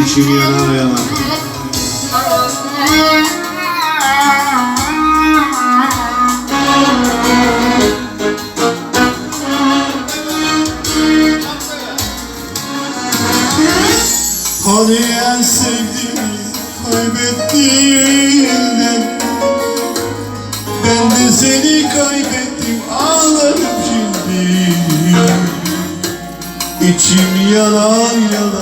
İçim yanar yanar. Hani en sevdiğimi kaybettiğimden Ben de seni kaybettim ağlarım şimdi İçim yanar yanar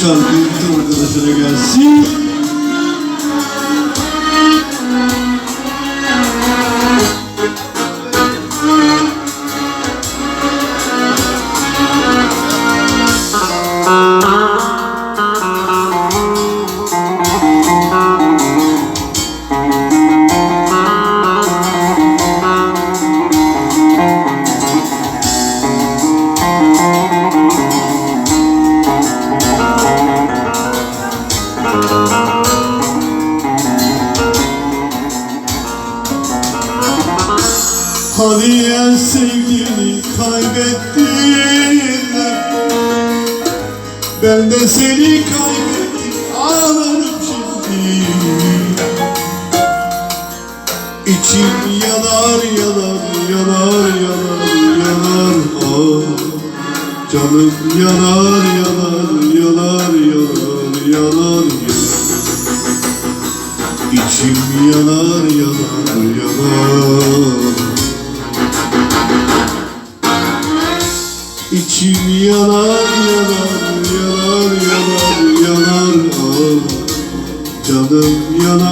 şarkı bütün arkadaşlara gelsin. Hani en sevdiğini kaybettiğinde Ben de seni kaybettim ağlarım şimdi. İçim yanar yanar yanar yanar yanar. Ah Canım yanar yanar yanar yanar yanar İçim yanar yanar yanar yanar yanar. Ah Canım yanar